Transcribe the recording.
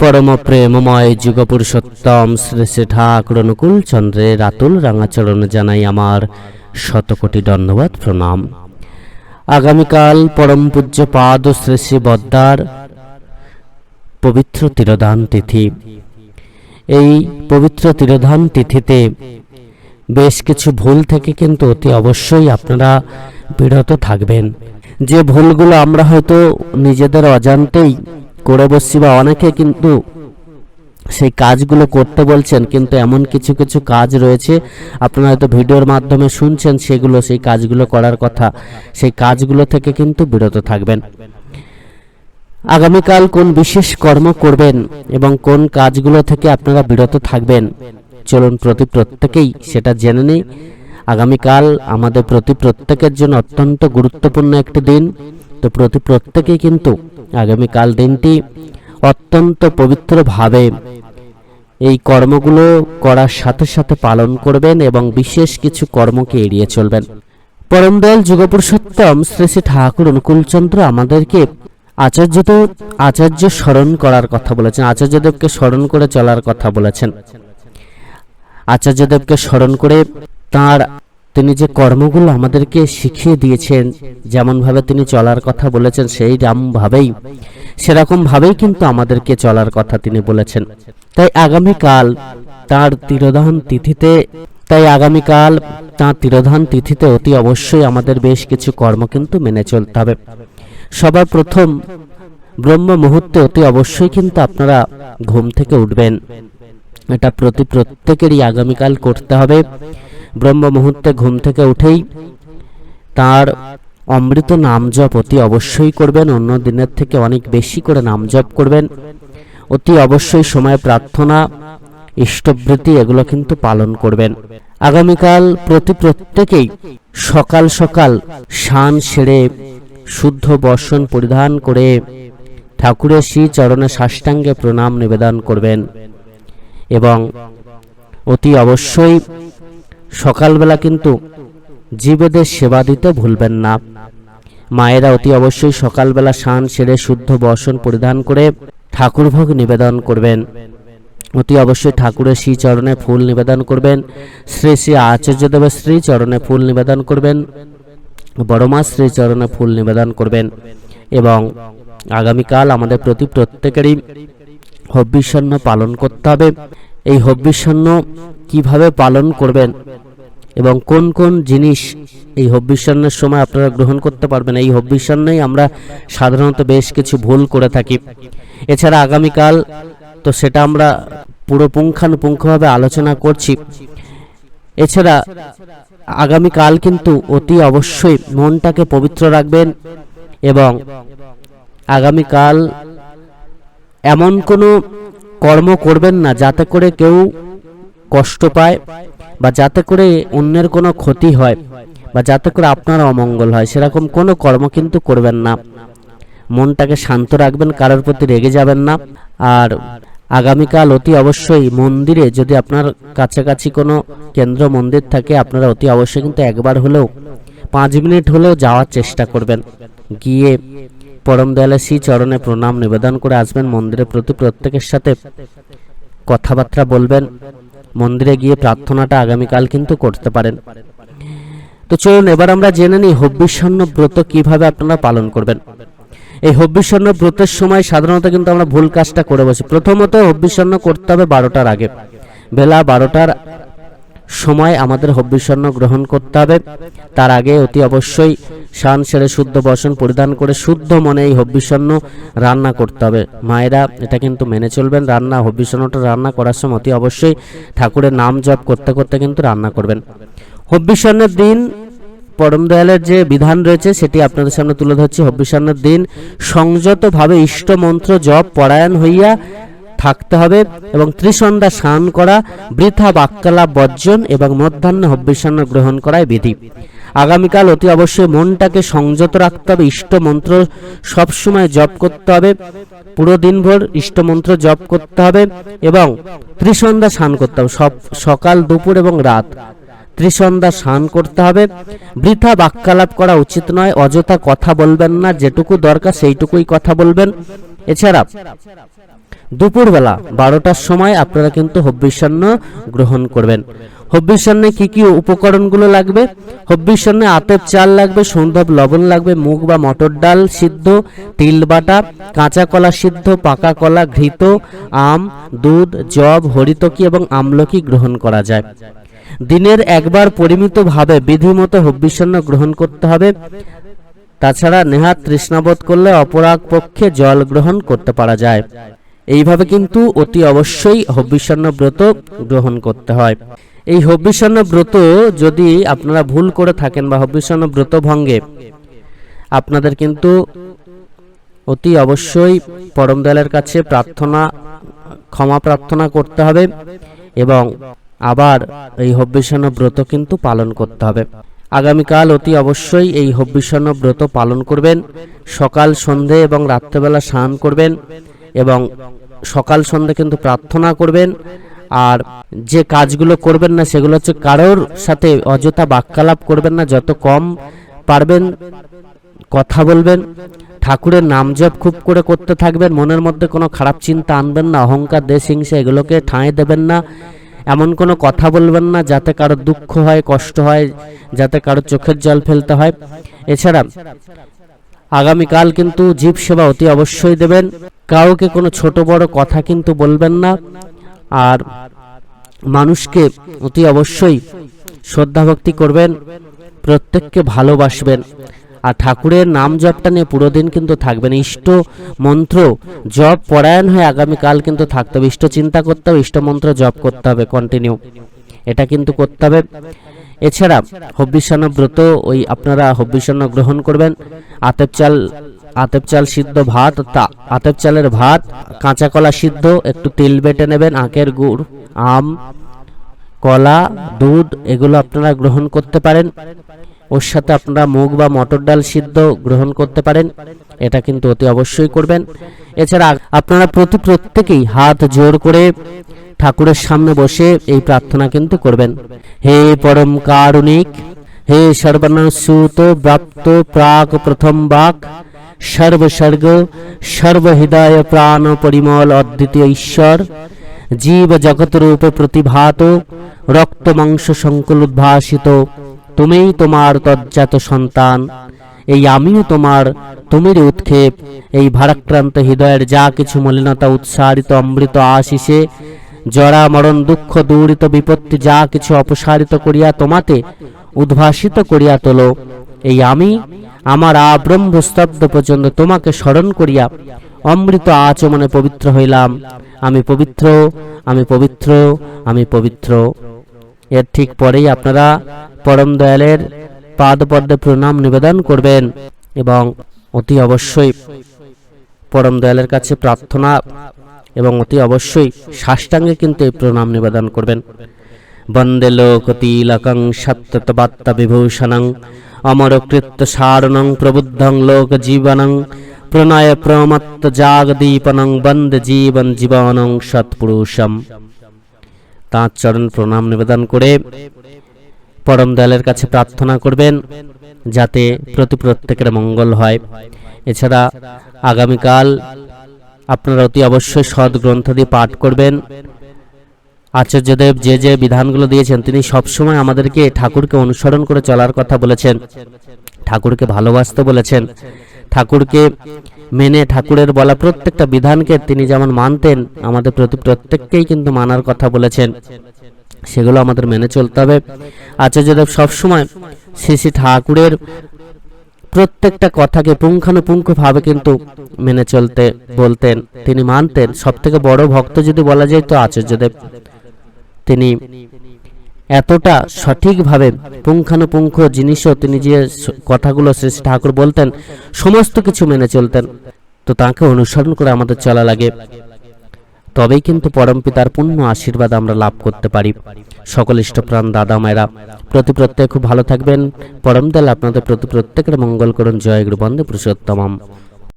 পরম প্রেমময় যুগপুরুষোত্তম শ্রী শ্রী ঠাকুর অনুকূল চন্দ্রের আতুল রাঙাচরণ জানাই আমার শতকোটি দণ্ডবাদ প্রণাম। আগামীকাল পরম পূজ্য শ্রী শ্রী বদ্দার পবিত্র তিরোধান তিথি। এই পবিত্র তিরোধান তিথিতে বেশ কিছু ভুল থেকে কিন্তু অতি অবশ্যই আপনারা বিরত থাকবেন। যে ভুলগুলো আমরা হয়তো নিজেদের অজান্তেই করে বসছি বা অনেকে কিন্তু সেই কাজগুলো করতে বলছেন, কিন্তু এমন কিছু কিছু কাজ রয়েছে। আপনারা হয়তো ভিডিওর মাধ্যমে শুনছেন সেগুলো, সেই কাজগুলো করার কথা। সেই কাজগুলো থেকে কিন্তু বিরত থাকবেন। আগামীকাল কোন বিশেষ কর্ম করবেন এবং কোন কাজগুলো থেকে আপনারা বিরত থাকবেন? চলুন প্রতি প্রত্যেকেই সেটা জেনে নেই। আগামীকাল আমাদের প্রতি প্রত্যেকের জন্য অত্যন্ত গুরুত্বপূর্ণ একটি দিন। তো প্রতি প্রত্যেকেই কিন্তু আগামীকাল দিনটি অত্যন্ত পবিত্রভাবে এই কর্মগুলো করার সাথে সাথে পালন করবেন এবং বিশেষ কিছু কর্মকে এড়িয়ে চলবেন। পরম দয়াল যুগপুরুষোত্তম শ্রী শ্রী ঠাকুর অনুকূলচন্দ্র আমাদেরকে আচার্যদেব আচার্য স্মরণ করার কথা বলেছেন, আচার্যদেবকে স্মরণ করে চলার কথা বলেছেন। আচার্যদেবকে স্মরণ করে তার তিনি যে কর্মগুলো আমাদেরকে শিখিয়ে দিয়েছেন, যেমনভাবে তিনি চলার কথা বলেছেন, সেই রামভাবেই। সেরকম ভাবেই কিন্তু আমাদেরকে চলার কথা তিনি বলেছেন। তাই আগামীকাল তার তিরোধান তিথিতে, তাই আগামীকাল তাঁর তিরোধান তিথিতে অতি অবশ্যই আমাদের বেশ কিছু কর্ম কিন্তু মেনে চলতে হবে। সবার প্রথম ব্রহ্ম মুহূর্তে অতি অবশ্যই কিন্তু আপনারা ঘুম থেকে উঠবেন। এটা প্রতি প্রত্যেকেরই আগামীকাল করতে হবে। ব্রহ্ম মুহূর্তে ঘুম থেকে উঠেই তার অমৃত নাম জপ অতি অবশ্যই করবেন। অন্য দিনের থেকে অনেক বেশি করে নাম জপ করবেন। অতি অবশ্যই সময় প্রার্থনা, ইষ্টবৃত্তি এগুলো কিন্তু পালন করবেন। আগামীকাল প্রতি প্রত্যেকেই সকাল সকাল শান সেরে, শুদ্ধ বর্ষণ পরিধান করে ঠাকুরের শ্রী চরণে সাষ্টাঙ্গে প্রণাম নিবেদন করবেন এবং অতি অবশ্যই সকালবেলা কিন্তু জীবেদের সেবা দিতে ভুলবেন না। মায়েরা অতি অবশ্যই সকালবেলা স্নান সেরে শুদ্ধ বর্ষণ পরিধান করে ঠাকুরভোগ নিবেদন করবেন। অতি অবশ্যই ঠাকুরের শ্রী চরণে ফুল নিবেদন করবেন। শ্রী শ্রী আচার্যদেবের শ্রী চরণে ফুল নিবেদন করবেন। বড়মা শ্রী চরণে ফুল নিবেদন করবেন এবং আগামীকাল আমাদের প্রতি প্রত্যেকেরই হব্বিষণ্য পালন করতে হবে। এই হব্বিষণ্য কীভাবে পালন করবেন এবং কোন কোন জিনিস এই হব্বিষণ্যের সময় আপনারা গ্রহণ করতে পারবেন? এই হব্বিষণ্যই আমরা সাধারণত বেশ কিছু ভুল করে থাকি। এছাড়া আগামীকাল তো সেটা আমরা পুরো পুঙ্খানুপুঙ্খভাবে আলোচনা করছি। এছাড়া আগামীকাল কিন্তু অতি অবশ্যই মনটাকে পবিত্র রাখবেন এবং আগামীকাল এমন কোনো কর্ম করবেন না, যাতে করে কেউ কষ্ট পায় বা যাতে করে অন্যের কোনো ক্ষতি হয় বা যাতে করে আপনার অমঙ্গল হয়। সেরকম কোনো কর্ম কিন্তু করবেন না। মনটাকে শান্ত রাখবেন, কারোর প্রতি রেগে যাবেন না। আর আগামীকাল অতি অবশ্যই মন্দিরে যদি আপনার কাছাকাছি কোনো কেন্দ্র মন্দির থাকে, আপনারা অতি অবশ্যই কিন্তু একবার হলেও, পাঁচ মিনিট হলেও যাওয়ার চেষ্টা করবেন। গিয়ে পরম দয়ালের শ্রী চরণে প্রণাম, নিবেদন করে আসবেন মন্দিরে প্রতি প্রত্যেকের সাথে। কথাবার্তা বলবেন, মন্দিরে গিয়ে প্রার্থনাটা আগামীকাল কিন্তু করতে পারেন। তো চলুন, এবার আমরা জেনে নিই হব্বিষণ্ণ ব্রত কীভাবে আপনারা পালন করবেন। এই হব্বিষণ্ণ ব্রতের সময় সাধারণত কিন্তু আমরা ভুল কাজটা করে বসি। প্রথমত হব্বিষণ্ণ করতে হবে বারোটার আগে। বেলা বারোটার সময় আমাদের হব্বিষণ্ণ গ্রহণ করতে হবে। তার আগে অতি অবশ্যই শান সেরে শুদ্ধ বসন পরিধান করে শুদ্ধ মনে এই হব্বিষণ্ণ রান্না করতে হবে। মায়েরা, এটা কিন্তু মেনে চলবেন, রান্না হব্বিষণ্ণটা রান্না করার সময় অতি অবশ্যই ঠাকুরের নাম জপ করতে করতে কিন্তু রান্না করবেন। হব্বিষণ্ণের দিন, পরম দয়ালের যে বিধান রয়েছে, সেটি আপনাদের সামনে তুলে ধরছি। হব্বিষণ্ণের দিন সংযতভাবে ইষ্ট মন্ত্র জপ, পরায়ণ হইয়া থাকতে হবে এবং ত্রিসন্ধ্যা স্নান করা, বৃথা বাক্যালাপ বর্জন এবং মধ্যাহ্নে হব্বিষণ্ণ গ্রহণ করায় বিধি। আগামীকাল অতি অবশ্যই মনটাকে সংযত রাখতে হবে ইষ্ট মন্ত্র সবসময় জপ করতে হবে, পুরো দিনভর ইষ্টমন্ত্র জপ করতে হবে এবং ত্রিসন্ধ্যা স্নান করতে হবে, সব, সকাল, দুপুর এবং রাত। ত্রিসন্ধ্যা স্নান করতে হবে, বৃথা বাক্যালাপ করা উচিত নয়, অযথা কথা বলবেন না, যেটুকু দরকার সেইটুকুই কথা বলবেন। এছাড়া দুপুরবেলা বারোটার সময় আপনারা কিন্তু হব্বিষণ্য গ্রহণ করবেন। হব্বিষণ্যে কি কি উপকরণগুলো লাগবে? হব্বিষণ্যে আতের চাল লাগবে সৌন্দব লবণ লাগবে, মুগ বা মটর ডাল সিদ্ধ, তিল বাটা, কাঁচা কলা সিদ্ধ, পাকা কলা ঘৃত, আম, দুধ জব হরিতকি এবং আমলকি গ্রহণ করা যায়। দিনের একবার পরিমিতভাবে বিধিমতো হব্বিষণ্য গ্রহণ করতে হবে। তাছাড়া নেহাত তৃষ্ণাবোধ করলে অপরাগ পক্ষে জল গ্রহণ করতে পারা যায়। এইভাবে কিন্তু অতি অবশ্যই হব্বিষণ্য ব্রত গ্রহণ করতে হয়। এই হব্বিষণ্য ব্রত যদি আপনারা ভুল করে থাকেন বা হব্বিষণ্য ব্রত ভঙ্গে, আপনাদের কিন্তু অতি অবশ্যই পরম দয়ালের কাছে প্রার্থনা, ক্ষমা প্রার্থনা করতে হবে এবং আবার এই হব্বিষণ্য ব্রত কিন্তু পালন করতে হবে। আগামীকাল অতি অবশ্যই এই হব্বিষণ্য ব্রত পালন করবেন, সকাল, সন্ধে এবং রাত্রেবেলা স্নান করবেন এবং সকাল সন্ধে কিন্তু প্রার্থনা করবেন, আর যে কাজগুলো করবেন না সেগুলো হচ্ছে কারোর সাথে অযথা বাক্যালাপ করবেন না, যত কম পারবেন কথা বলবেন, ঠাকুরের নাম জপ খুব করে করতে থাকবেন, মনের মধ্যে কোনো খারাপ চিন্তা আনবেন না, অহংকার দেশ হিংসা এগুলোকে ঠাঁই দেবেন না, এমন কোনো কথা বলবেন না যাতে কারও দুঃখ হয়, কষ্ট হয়, যাতে কারও চোখের জল ফেলতে হয়। এছাড়া আগামীকাল কিন্তু জীব সেবা অতি অবশ্যই দেবেন। কাউকে কোনো ছোট বড় কথা কিন্তু বলবেন না। আর মানুষকে অতি অবশ্যই শ্রদ্ধা ভক্তি করবেন, প্রত্যেককে ভালোবাসবেন। আর ঠাকুরের নাম জপটা নিয়ে পুরো দিন কিন্তু থাকবেন। ইষ্ট মন্ত্র জপ পরায়ণ হয়ে আগামীকাল কিন্তু থাকতে হবে। ইষ্ট চিন্তা করতে হবে, ইষ্ট মন্ত্র জপ করতে হবে কন্টিনিউ এটা কিন্তু করতে হবে। এছাড়া হব্বিষান্ন ব্রত ওই আপনারা হব্বিষান্ন গ্রহণ করবেন। আতেপ চাল আতেপ চাল সিদ্ধ ভাত, তা- আতেপ চালের ভাত, কাঁচা কলা সিদ্ধ, একটু তিল বেটে নেবেন, আখের গুড়, আম, কলা, দুধ, এগুলো আপনারা গ্রহণ করতে পারেন। ওর সাথে আপনারা মুগ বা মটর ডাল সিদ্ধ গ্রহণ করতে পারেন। এটা কিন্তু অতি অবশ্যই করবেন। এছাড়া আপনারা প্রতি প্রত্যেকেই হাত জোর করে ঠাকুরের সামনে বসে এই প্রার্থনা কিন্তু করবেন। হে পরম কারুণিক, হে সর্বনাশুত প্রাপ্ত প্রাক প্রথম বাক সর্বসর্গ সর্বহৃদয় প্রাণ পরিমল অদ্বিতীয় ঈশ্বর, জীব জগৎ রূপে প্রতিভাত, রক্ত মাংস সংকুল উদ্ভাসিত, তুমিই তোমার তজ্জাত সন্তান। এই আমিও তোমার তুমির উৎক্ষেপ। এই ভারাক্রান্ত হৃদয়ের যা কিছু মলিনতা উৎসারিত অমৃত আশিসে জরা মরণ দুঃখ দূরিত বিপত্তি যা কিছু অপসারিত করিয়া তোমাতে উদ্ভাসিত করিয়া তোলো। এই আমি আমার আব্রহ্মস্তব্ধ পর্যন্ত তোমাকে স্মরণ করিয়া অমৃত আচমনে পবিত্র হইলাম। আমি পবিত্র আমি পবিত্র আমি পবিত্র। এর ঠিক পরেই আপনারা পরম দয়ালের পাদপদ্মে প্রণাম নিবেদন করবেন এবং অতি অবশ্যই পরম দয়ালের কাছে প্রার্থনা এবং অতি অবশ্যই সাষ্টাঙ্গে কিন্তু এই প্রণাম নিবেদন করবেন। বন্দে লোকতিলকং সত্যতবাত্তা বিভূষণং অমরকৃত্য সারণং প্রবুদ্ধং লোক জীবনং প্রণয় প্রমত্ত জাগদীপনং বন্দে জীবন জীবনং সৎপুরুষম। তাঁর চরণ প্রণাম নিবেদন করে পরম দয়ালের কাছে প্রার্থনা করবেন যাতে প্রতি প্রত্যেকের মঙ্গল হয়। এছাড়া আগামীকাল আপনারা অতি অবশ্যই সৎ গ্রন্থাদি পাঠ করবেন। আচার্যদেব যে যে বিধানগুলো দিয়েছেন, তিনি সবসময় আমাদেরকে ঠাকুরকে অনুসরণ করে চলার কথা বলেছেন। ঠাকুরকে ভালোবাসতে বলেছেন। ঠাকুরকে মেনে ঠাকুরের বলা প্রত্যেকটা বিধানকে তিনি যেমন মানতেন, আমাদের প্রতি প্রত্যেককেই কিন্তু মানার কথা বলেছেন। সেগুলো আমাদের মেনে চলতে হবে। আচার্যদেব সবসময় শ্রী শ্রী ঠাকুরের প্রত্যেকটা কথাকে পুঙ্খানুপুঙ্খভাবে কিন্তু মেনে চলতে, বলতেন। তিনি মানতেন সব থেকে বড় ভক্ত যদি বলা যায় তো আচার্যদেব। তিনি এতটা সঠিকভাবে পুঙ্খানুপুঙ্খ জিনিসও তিনি যে কথাগুলো শ্রী ঠাকুর বলতেন, সমস্ত কিছু মেনে চলতেন। তো তাকে অনুসরণ করে আমাদের চলা লাগে। তবেই কিন্তু পরমপিতার পূর্ণ আশীর্বাদ আমরা লাভ করতে পারি। সকল ইষ্টপ্রাণ দাদা মায়েরা, প্রতি প্রত্যেক খুব ভালো থাকবেন। পরম দয়াল আপনাদের প্রতি প্রত্যেকের মঙ্গল করুন। জয় গুরু বন্দে পুরুষোত্তমম।